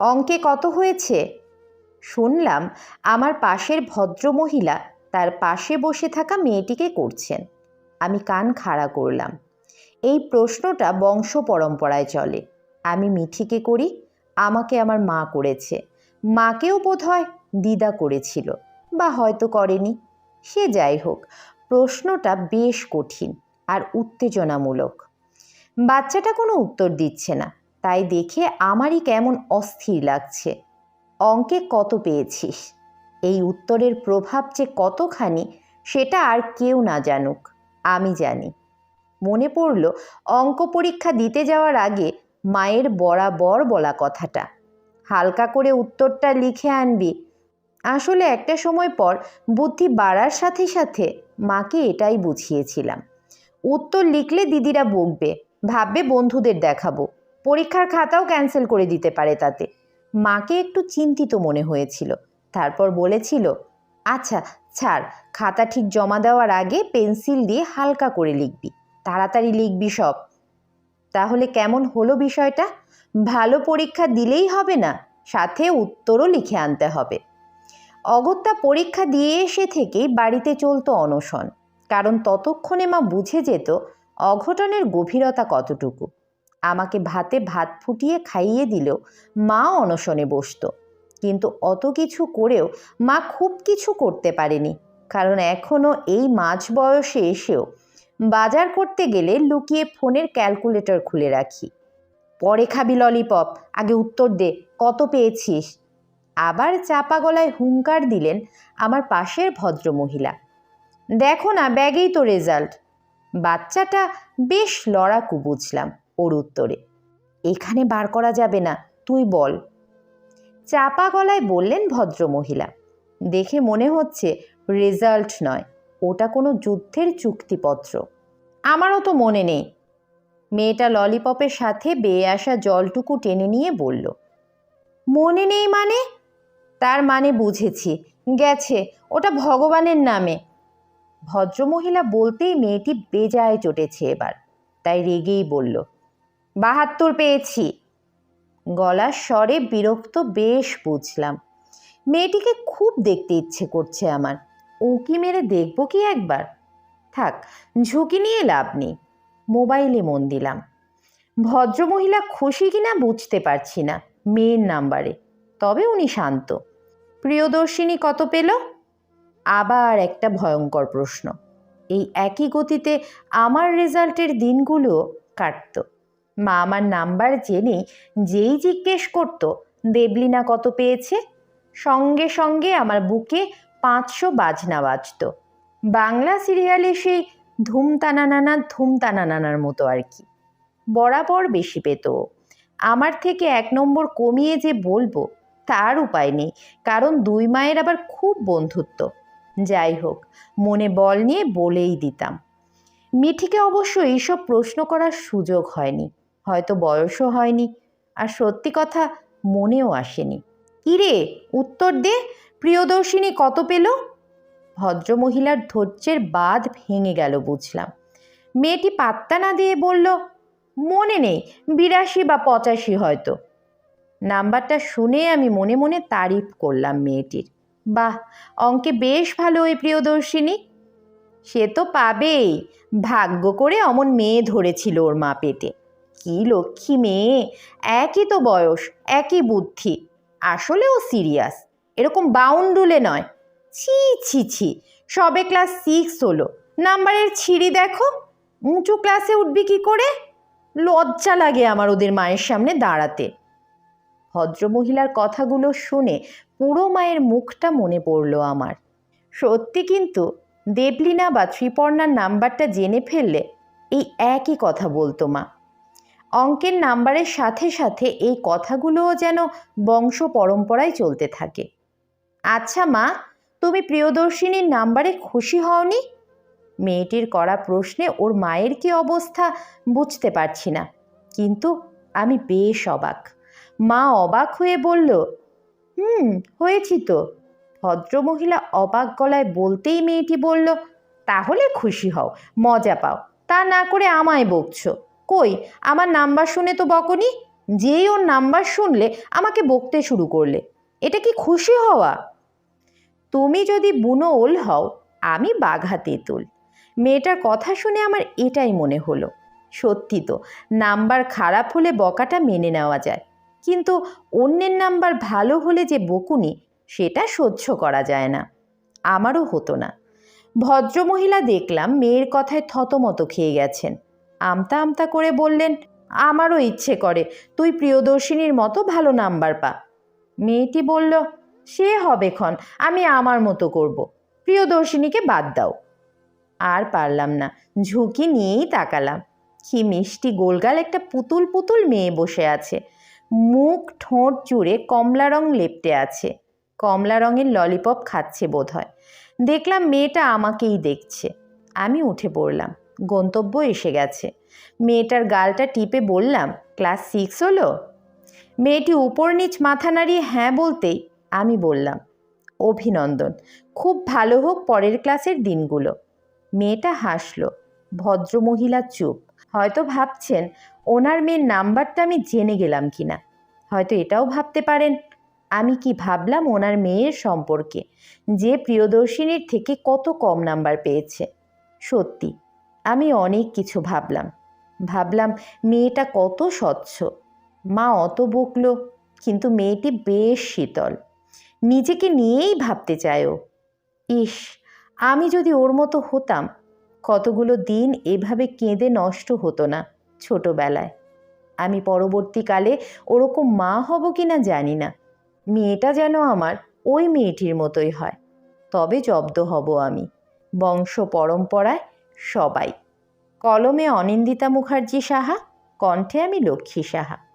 অঙ্কে কত হয়েছে? শুনলাম আমার পাশের ভদ্রমহিলা তার পাশে বসে থাকা মেয়েটিকে করছেন। আমি কান খাড়া করলাম। এই প্রশ্নটা বংশ পরম্পরায় চলে। আমি মিঠিকে করি, আমাকে আমার মা করেছে। মাকেও বোধহয় দিদা করেছিল বা হয়তো করেনি। সে যাই হোক, প্রশ্নটা বেশ কঠিন আর উত্তেজনামূলক। বাচ্চাটা কোনো উত্তর দিচ্ছে না। তাই দেখে আমারই কেমন অস্থির লাগছে। অঙ্কে কত পেয়েছিস? এই উত্তরের প্রভাব যে কতখানি, সেটা আর কেউ না জানুক, আমি জানি। মনে পড়ল অঙ্ক পরীক্ষা দিতে যাওয়ার আগে মায়ের বরাবর বলা কথাটা। হালকা করে উত্তরটা লিখে আনবি। আসলে একটা সময় পর বুদ্ধি বাড়ার সাথে সাথে মাকে এটাই বুঝিয়েছিলাম। উত্তর লিখলে দিদিরা বকবে, ভাববে বন্ধুদের দেখাবো। পরীক্ষার খাতাও ক্যান্সেল করে দিতে পারে তাতে। মাকে একটু চিন্তিত মনে হয়েছিল। তারপর বলেছিল আচ্ছা ছাড়, খাতা ঠিক জমা দেওয়ার আগে পেন্সিল দিয়ে হালকা করে লিখবি। তাড়াতাড়ি লিখবি সব। তাহলে কেমন হলো বিষয়টা? ভালো পরীক্ষা দিলেই হবে না, সাথে উত্তরও লিখে আনতে হবে। অগত্যা পরীক্ষা দিয়ে এসে থেকেই বাড়িতে চলতো অনশন, কারণ ততক্ষণে মা বুঝে যেত অঘটনের গভীরতা কতটুকু। আমাকে ভাতে ভাত ফুটিয়ে খাইয়ে দিলেও মা অনশনে বসতো। কিন্তু অত কিছু করেও মা খুব কিছু করতে পারেনি, কারণ এখনও এই মাঝ বয়সে এসেও বাজার করতে গেলে লুকিয়ে ফোনের ক্যালকুলেটর খুলে রাখি। পরে খাবি ললিপপ, আগে উত্তর দে, কত পেয়েছিস? আবার চাপা গলায় হুঙ্কার দিলেন আমার পাশের ভদ্রমহিলা। দেখো না, ব্যাগেই তো রেজাল্ট। বাচ্চাটা বেশ লড়াকু বুঝলাম। ওর উত্তরে। এখানে বার করা যাবে না, তুই বল। চাপা গলায় বললেন ভদ্রমহিলা। দেখে মনে হচ্ছে রেজাল্ট নয়, ওটা কোনো যুদ্ধের চুক্তিপত্র। আমারও তো মনে নেই। মেয়েটা ললিপপের সাথে বেয়ে আসা জলটুকু টেনে নিয়ে বলল, মনে নেই মানে? তার মানে বুঝেছি। গেছে, ওটা ভগবানের নামে। ভদ্রমহিলা বলতেই মেয়েটি বেজায় চটেছে এবার, তাই রেগেই বলল বাহাত্তর পেয়েছি। গলার স্বরে বিরক্ত বেশ বুঝলাম। মেয়েটিকে খুব দেখতে ইচ্ছে করছে আমার। উঁকি মেরে দেখব কি একবার? থাক, ঝুঁকি নিয়ে লাভ নেই। মোবাইলে মন দিলাম। ভদ্রমহিলা খুশি কিনা বুঝতে পারছি না, মেয়ের নাম্বারে। তবে উনি শান্ত। প্রিয়দর্শিনী কত পেল? আবার একটা ভয়ঙ্কর প্রশ্ন। এই একই গতিতে আমার রেজাল্টের দিনগুলো কাটতো। মা আমার নাম্বার জেনে যেই জিজ্ঞেস করত, দেবলিনা কত পেয়েছে? সঙ্গে সঙ্গে আমার বুকে পাঁচশো বাজনা বাজত। বাংলা সিরিয়ালে সেই ধুমতানা নানা, ধুমতানা নানার মতো আর কি। বরাবর বেশি পেত আমার থেকে এক নম্বর কমিয়ে যে বলব, তার উপায় নেই, কারণ দুই মায়ের আবার খুব বন্ধুত্ব। যাই হোক, মনে বল নিয়ে বলেই দিতাম। মিঠিকে অবশ্য এইসব প্রশ্ন করার সুযোগ হয়নি। হয়তো বয়সও হয়নি। আর সত্যি কথা, মনেও আসেনি। কিরে, উত্তর দে, প্রিয়দর্শিনী কত পেল? ভদ্রমহিলার ধৈর্যের বাঁধ ভেঙে গেল বুঝলাম। মেয়েটি পাত্তা না দিয়ে বলল, মনে নেই, বিরাশি বা পঁচাশি হয়তো। নাম্বারটা শুনে আমি মনে মনে তারিফ করলাম মেয়েটির। বাহ, অঙ্কে বেশ ভালো ওই প্রিয়দর্শিনী। সে তো পাবেই। ভাগ্য করে অমন মেয়ে ধরেছিল ওর মা পেটে। কি লক্ষ্মী মেয়ে? একই তো বয়স, একই বুদ্ধি। আসলেও সিরিয়াস এরকম বাউন্ডুলে নয়। ছি ছি ছি। সবে ক্লাস সিক্স হলো। নাম্বারের ছিঁড়ি দেখো। উঁচু ক্লাসে উঠবি কি করে? লজ্জা লাগে আমার ওদের মায়ের সামনে দাঁড়াতে। ভদ্রমহিলার কথাগুলো শুনে পুরো মায়ের মুখটা মনে পড়ল আমার। সত্যি কিন্তু, দেবলিনা বা ত্রিপর্ণার নাম্বারটা জেনে ফেললে এই একই কথা বলতো মা। অঙ্কের নাম্বারের সাথে সাথে এই কথাগুলোও যেন বংশ পরম্পরায় চলতে থাকে। আচ্ছা মা, তুমি প্রিয়দর্শিনীর নাম্বারে খুশি হওনি? মেয়েটির করা প্রশ্নে ওর মায়ের কি অবস্থা বুঝতে পারছি না, কিন্তু আমি বেশ অবাক। মা অবাক হয়ে বলল, হুম, হয়েছি তো। ভদ্রমহিলা অবাক গলায় বলতেই মেয়েটি বলল, তাহলে খুশি হও, মজা পাও, তা না করে আমায় বকছো। কই? আমার নাম্বার শুনে তো বকনি। যেই ওর নাম্বার শুনলে আমাকে বকতে শুরু করলে। এটা কি খুশি হওয়া? তুমি যদি বুনো ওল হও, আমি বাঘা তেঁতুল মেয়েটার কথা শুনে আমার এটাই মনে হলো। সত্যি তো, নাম্বার খারাপ হলে বকাটা মেনে নেওয়া যায়। কিন্তু অন্যের নাম্বার ভালো হলে যে বকুনি, সেটা সহ্য করা যায় না। আমারও হতো না। ভদ্রমহিলা দেখলাম মেয়ের কথায় থতমত খেয়ে গেছেন। আমতা আমতা করে বললেন, আমারও ইচ্ছে করে, তুই প্রিয়দর্শিনীর মতো ভালো নাম্বার পা। মেয়েটি বলল, সে হবে ক্ষণ, আমি আমার মতো করব, প্রিয়দর্শিনীকে বাদ দাও। আর পারলাম না, ঝুঁকি নিয়েই তাকালাম। কি মিষ্টি গোলগাল একটা পুতুল পুতুল মেয়ে বসে আছে। মুখ ঠোঁট জুড়ে কমলা রং লেপটে আছে। কমলা রঙের ললিপপ খাচ্ছে বোধহয়। দেখলাম মেয়েটা আমাকেই দেখছে। আমি উঠে পড়লাম। গন্তব্য এসে গেছে। মেয়েটার গালটা টিপে বললাম, ক্লাস সিক্স হলো? মেয়েটি উপর নিচ মাথা নাড়িয়ে হ্যাঁ বলতেই আমি বললাম, অভিনন্দন, খুব ভালো হোক পরের ক্লাসের দিনগুলো। মেয়েটা হাসলো, ভদ্রমহিলা চুপ, হয়তো ভাবছেন ওনার মেয়ের নাম্বারটা আমি জেনে গেলাম কিনা, হয়তো এটাও ভাবতে পারেন। আমি কি ভাবলাম ওনার মেয়ের সম্পর্কে, যে প্রিয়দর্শিনীর থেকে কত কম নাম্বার পেয়েছে? সত্যি আমি অনেক কিছু ভাবলাম। ভাবলাম মেয়েটা কত স্বচ্ছ। মা অত বকলো, কিন্তু মেয়েটি বেশ শীতল। নিজেকে নিয়েই ভাবতে চায় ও। ইস, আমি যদি ওর মতো হতাম, কতগুলো দিন এভাবে কেঁদে নষ্ট হতো না ছোটবেলায়। আমি পরবর্তীকালে ওরকম মা হব কি না জানি না। মেয়েটা যেন আমার ওই মেয়েটির মতোই হয়। তবে জব্দ হব আমি। বংশ পরম্পরায় সবাই। কলমে অনিন্দিতা মুখার্জি সাহা কণ্ঠে আমি লক্ষ্মী সাহা।